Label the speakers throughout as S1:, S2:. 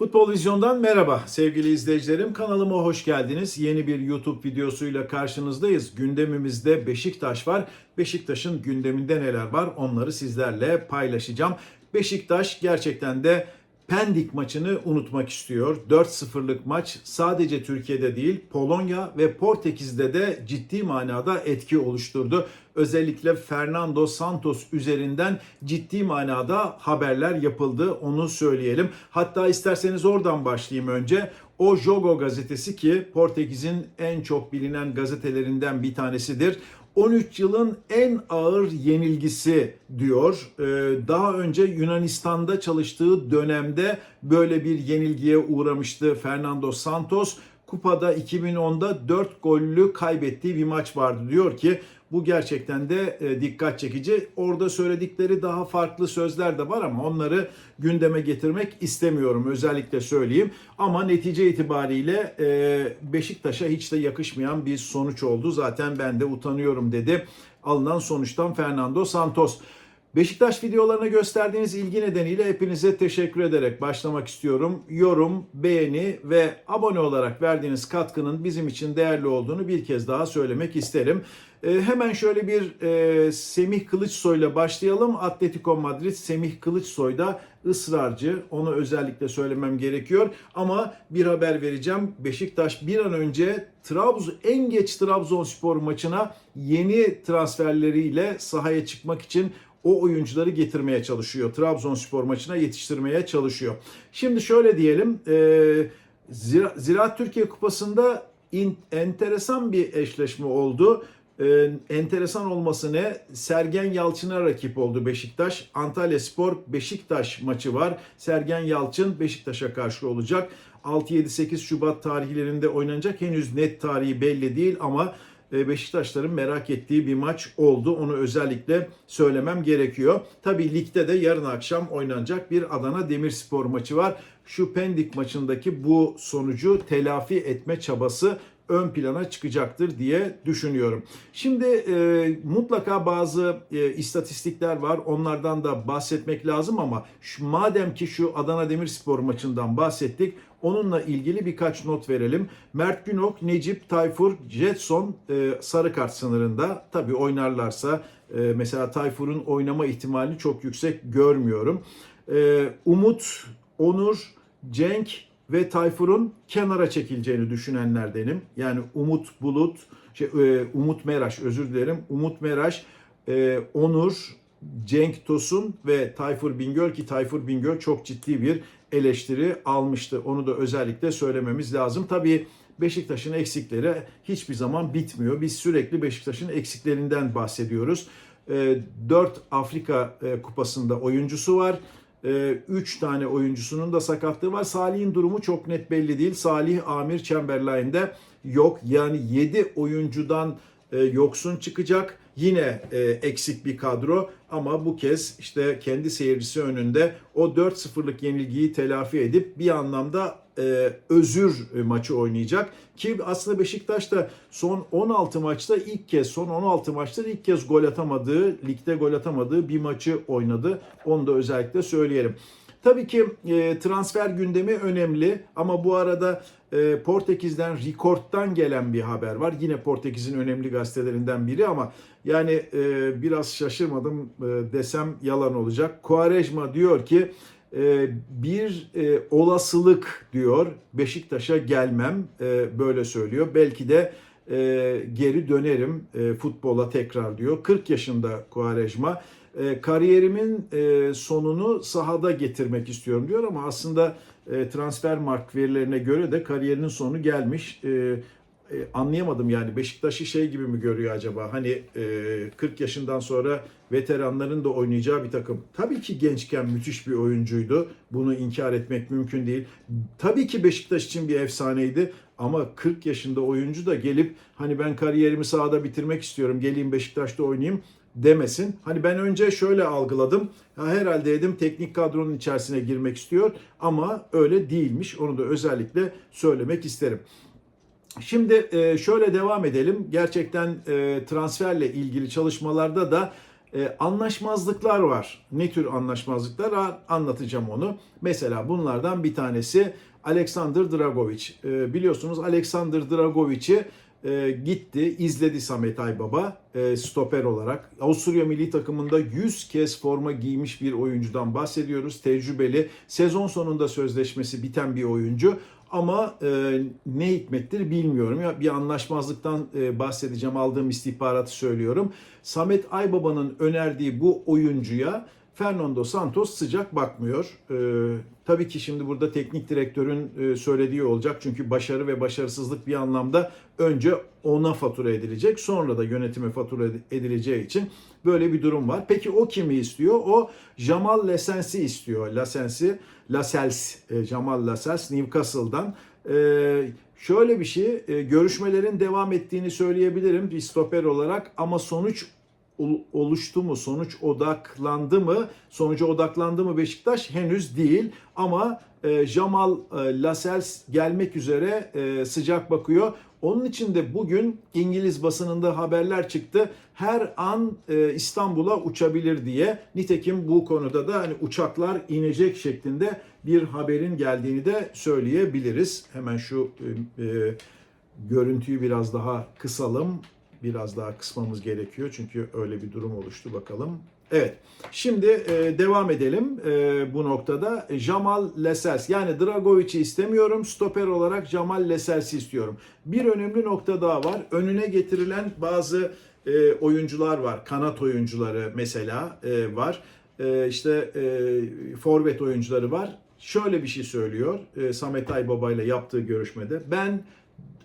S1: Futbol Vizyon'dan merhaba sevgili izleyicilerim. Kanalıma hoş geldiniz. Yeni bir YouTube videosuyla karşınızdayız. Gündemimizde Beşiktaş var. Beşiktaş'ın gündeminde neler var onları sizlerle paylaşacağım. Beşiktaş gerçekten de Pendik maçını unutmak istiyor. 4-0'lık maç sadece Türkiye'de değil Polonya ve Portekiz'de de ciddi manada etki oluşturdu. Özellikle Fernando Santos üzerinden ciddi manada haberler yapıldı onu söyleyelim. Hatta isterseniz oradan başlayayım önce. O Jogo gazetesi ki Portekiz'in en çok bilinen gazetelerinden bir tanesidir. 13 yılın en ağır yenilgisi diyor. Ee, Daha önce Yunanistan'da çalıştığı dönemde böyle bir yenilgiye uğramıştı Fernando Santos. Kupada 2010'da 4 gollü kaybettiği bir maç vardı. Diyor ki bu gerçekten de e, dikkat çekici. Orada söyledikleri daha farklı sözler de var ama onları gündeme getirmek istemiyorum özellikle söyleyeyim. Ama netice itibariyle e, Beşiktaş'a hiç de yakışmayan bir sonuç oldu. Zaten ben de utanıyorum dedi. Alınan sonuçtan Fernando Santos. Beşiktaş videolarına gösterdiğiniz ilgi nedeniyle hepinize teşekkür ederek başlamak istiyorum. Yorum, beğeni ve abone olarak verdiğiniz katkının bizim için değerli olduğunu bir kez daha söylemek isterim. Ee, hemen şöyle bir e, Semih Kılıçsoy'la başlayalım. Atletico Madrid Semih Kılıçsoy da ısrarcı. Onu özellikle söylemem gerekiyor. Ama bir haber vereceğim. Beşiktaş bir an önce Trabzon en geç Trabzonspor maçına yeni transferleriyle sahaya çıkmak için o oyuncuları getirmeye çalışıyor. Trabzonspor maçına yetiştirmeye çalışıyor. Şimdi şöyle diyelim. E, Zira- Ziraat Türkiye Kupası'nda in- enteresan bir eşleşme oldu. Ee, enteresan olması ne? Sergen Yalçın'a rakip oldu Beşiktaş. Antalya Spor Beşiktaş maçı var. Sergen Yalçın Beşiktaş'a karşı olacak. 6-7-8 Şubat tarihlerinde oynanacak. Henüz net tarihi belli değil ama Beşiktaşların merak ettiği bir maç oldu. Onu özellikle söylemem gerekiyor. Tabii ligde de yarın akşam oynanacak bir Adana Demirspor maçı var. Şu Pendik maçındaki bu sonucu telafi etme çabası ön plana çıkacaktır diye düşünüyorum. Şimdi e, mutlaka bazı e, istatistikler var. Onlardan da bahsetmek lazım ama şu, madem ki şu Adana Demirspor maçından bahsettik, onunla ilgili birkaç not verelim. Mert Günok, Necip, Tayfur, Jetson e, sarı kart sınırında. Tabii oynarlarsa e, mesela Tayfur'un oynama ihtimalini çok yüksek görmüyorum. E, Umut, Onur, Cenk ve Tayfur'un kenara çekileceğini düşünenlerdenim. Yani Umut Bulut, şey, e, Umut Meraş özür dilerim. Umut Meraş, e, Onur, Cenk Tosun ve Tayfur Bingöl ki Tayfur Bingöl çok ciddi bir eleştiri almıştı. Onu da özellikle söylememiz lazım. Tabii Beşiktaş'ın eksikleri hiçbir zaman bitmiyor. Biz sürekli Beşiktaş'ın eksiklerinden bahsediyoruz. 4 Afrika e, Kupası'nda oyuncusu var. 3 tane oyuncusunun da sakatlığı var. Salih'in durumu çok net belli değil. Salih Amir Chamberlain'de yok. Yani 7 oyuncudan e, yoksun çıkacak. Yine e, eksik bir kadro ama bu kez işte kendi seyircisi önünde o 4-0'lık yenilgiyi telafi edip bir anlamda e, özür maçı oynayacak. Ki aslında Beşiktaş da son 16 maçta ilk kez son 16 maçta ilk kez gol atamadığı, ligde gol atamadığı bir maçı oynadı. Onu da özellikle söyleyelim. Tabii ki e, transfer gündemi önemli ama bu arada e, Portekiz'den Record'dan gelen bir haber var. Yine Portekiz'in önemli gazetelerinden biri ama yani e, biraz şaşırmadım e, desem yalan olacak. Quaresma diyor ki e, bir e, olasılık diyor Beşiktaş'a gelmem e, böyle söylüyor. Belki de e, geri dönerim futbola tekrar diyor. 40 yaşında Quaresma. E, kariyerimin sonunu sahada getirmek istiyorum diyor ama aslında transfer mark verilerine göre de kariyerinin sonu gelmiş. E, e, anlayamadım yani Beşiktaş'ı şey gibi mi görüyor acaba? Hani e, 40 yaşından sonra veteranların da oynayacağı bir takım. Tabii ki gençken müthiş bir oyuncuydu. Bunu inkar etmek mümkün değil. Tabii ki Beşiktaş için bir efsaneydi ama 40 yaşında oyuncu da gelip hani ben kariyerimi sahada bitirmek istiyorum. Geleyim Beşiktaş'ta oynayayım demesin. Hani ben önce şöyle algıladım. Ya herhalde dedim teknik kadronun içerisine girmek istiyor ama öyle değilmiş. Onu da özellikle söylemek isterim. Şimdi e, şöyle devam edelim. Gerçekten e, transferle ilgili çalışmalarda da e, anlaşmazlıklar var. Ne tür anlaşmazlıklar? Anlatacağım onu. Mesela bunlardan bir tanesi Alexander Dragovic. Biliyorsunuz Alexander Dragovic'i gitti, izledi Samet Aybaba stoper olarak. Avusturya milli takımında 100 kez forma giymiş bir oyuncudan bahsediyoruz. Tecrübeli, sezon sonunda sözleşmesi biten bir oyuncu. Ama e, ne hikmettir bilmiyorum. Ya bir anlaşmazlıktan e, bahsedeceğim. Aldığım istihbaratı söylüyorum. Samet Aybaba'nın önerdiği bu oyuncuya Fernando Santos sıcak bakmıyor. Ee, tabii ki şimdi burada teknik direktörün e, söylediği olacak. Çünkü başarı ve başarısızlık bir anlamda önce ona fatura edilecek. Sonra da yönetime fatura edileceği için böyle bir durum var. Peki o kimi istiyor? O Jamal Lascelles'i istiyor. Lascelles'i, Lascelles, e, Jamal Lascelles Newcastle'dan. Ee, şöyle bir şey, e, görüşmelerin devam ettiğini söyleyebilirim bir stoper olarak ama sonuç oluştu mu, sonuç odaklandı mı, sonuca odaklandı mı Beşiktaş henüz değil. Ama e, Jamal e, Lascelles gelmek üzere e, sıcak bakıyor. Onun için de bugün İngiliz basınında haberler çıktı. Her an e, İstanbul'a uçabilir diye. Nitekim bu konuda da hani uçaklar inecek şeklinde bir haberin geldiğini de söyleyebiliriz. Hemen şu e, e, görüntüyü biraz daha kısalım biraz daha kısmamız gerekiyor. Çünkü öyle bir durum oluştu bakalım. Evet. Şimdi e, devam edelim e, bu noktada. Jamal Lascelles yani Dragovic'i istemiyorum. Stoper olarak Jamal Lascelles'i istiyorum. Bir önemli nokta daha var. Önüne getirilen bazı e, oyuncular var. Kanat oyuncuları mesela e, var. E, işte e, forvet oyuncuları var. Şöyle bir şey söylüyor e, Samet Aybaba ile yaptığı görüşmede. Ben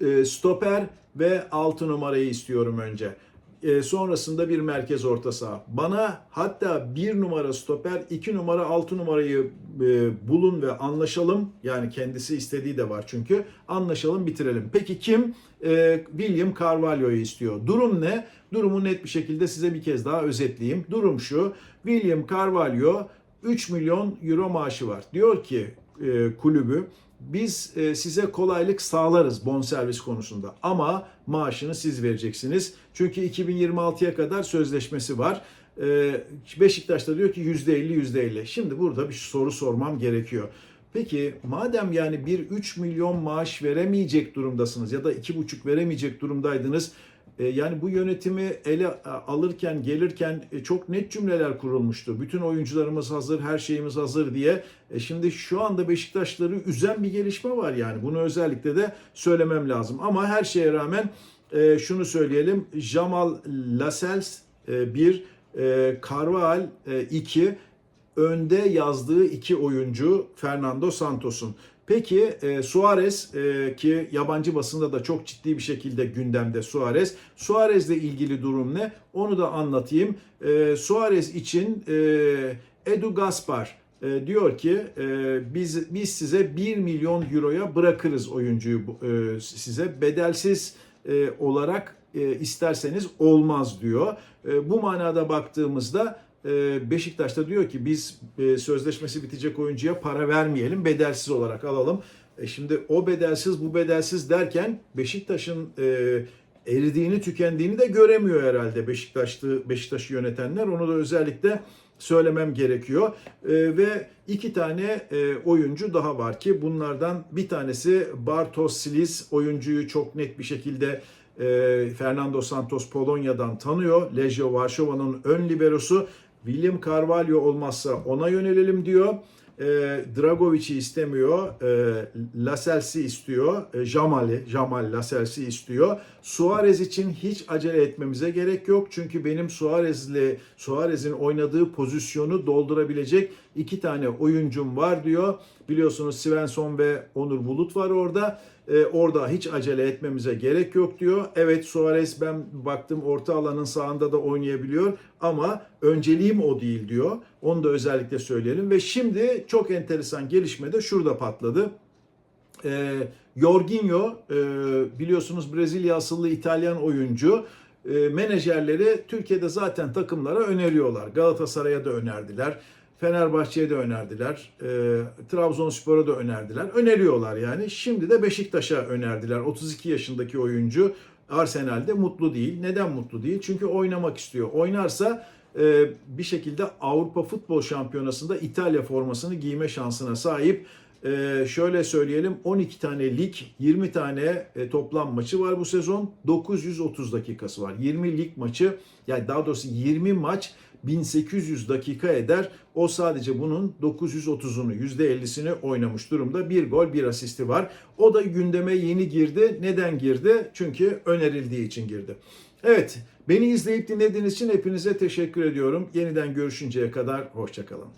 S1: e, stoper ve 6 numarayı istiyorum önce. E, sonrasında bir merkez orta saha. Bana hatta 1 numara stoper, 2 numara 6 numarayı e, bulun ve anlaşalım. Yani kendisi istediği de var çünkü. Anlaşalım bitirelim. Peki kim? E, William Carvalho'yu istiyor. Durum ne? Durumu net bir şekilde size bir kez daha özetleyeyim. Durum şu. William Carvalho 3 milyon euro maaşı var. Diyor ki e, kulübü biz e, size kolaylık sağlarız bonservis konusunda ama maaşını siz vereceksiniz. Çünkü 2026'ya kadar sözleşmesi var. E, Beşiktaş da diyor ki %50 %50. Şimdi burada bir soru sormam gerekiyor. Peki madem yani bir 3 milyon maaş veremeyecek durumdasınız ya da 2,5 veremeyecek durumdaydınız yani bu yönetimi ele alırken gelirken e, çok net cümleler kurulmuştu. Bütün oyuncularımız hazır, her şeyimiz hazır diye. E, şimdi şu anda Beşiktaşları üzen bir gelişme var yani. Bunu özellikle de söylemem lazım. Ama her şeye rağmen şunu söyleyelim. Jamal Lascelles bir, Carval iki, önde yazdığı iki oyuncu Fernando Santos'un. Peki e, Suarez e, ki yabancı basında da çok ciddi bir şekilde gündemde Suarez. Suarez'le ilgili durum ne? Onu da anlatayım. E, Suarez için e, Edu Gaspar e, diyor ki e, biz biz size 1 milyon euroya bırakırız oyuncuyu e, size bedelsiz e, olarak e, isterseniz olmaz diyor. E, bu manada baktığımızda Beşiktaş'ta diyor ki biz e, sözleşmesi bitecek oyuncuya para vermeyelim, bedelsiz olarak alalım. E şimdi o bedelsiz bu bedelsiz derken Beşiktaş'ın e, eridiğini tükendiğini de göremiyor herhalde Beşiktaşlı Beşiktaş'ı yönetenler. Onu da özellikle söylemem gerekiyor. E, ve iki tane oyuncu daha var ki bunlardan bir tanesi Bartosz Silic oyuncuyu çok net bir şekilde Fernando Santos Polonya'dan tanıyor. Lejio Varşova'nın ön liberosu William Carvalho olmazsa ona yönelelim diyor. E, Dragovic'i istemiyor. E, Lascelles'i istiyor. E, Jamal'i, Jamal Lascelles'i istiyor. Suarez için hiç acele etmemize gerek yok. Çünkü benim Suarez'le Suarez'in oynadığı pozisyonu doldurabilecek iki tane oyuncum var diyor. Biliyorsunuz Svensson ve Onur Bulut var orada. E, orada hiç acele etmemize gerek yok diyor. Evet Suarez ben baktım orta alanın sağında da oynayabiliyor ama önceliğim o değil diyor. Onu da özellikle söyleyelim ve şimdi çok enteresan gelişme de şurada patladı. E, Jorginho e, biliyorsunuz Brezilya asıllı İtalyan oyuncu e, menajerleri Türkiye'de zaten takımlara öneriyorlar. Galatasaray'a da önerdiler. Fenerbahçe'ye de önerdiler. E, Trabzonspor'a da önerdiler. Öneriyorlar yani. Şimdi de Beşiktaş'a önerdiler. 32 yaşındaki oyuncu Arsenal'de mutlu değil. Neden mutlu değil? Çünkü oynamak istiyor. Oynarsa e, bir şekilde Avrupa Futbol Şampiyonası'nda İtalya formasını giyme şansına sahip. E, şöyle söyleyelim 12 tane lig, 20 tane e, toplam maçı var bu sezon. 930 dakikası var. 20 lig maçı yani daha doğrusu 20 maç 1800 dakika eder. O sadece bunun 930'unu %50'sini oynamış durumda. Bir gol bir asisti var. O da gündeme yeni girdi. Neden girdi? Çünkü önerildiği için girdi. Evet beni izleyip dinlediğiniz için hepinize teşekkür ediyorum. Yeniden görüşünceye kadar hoşçakalın.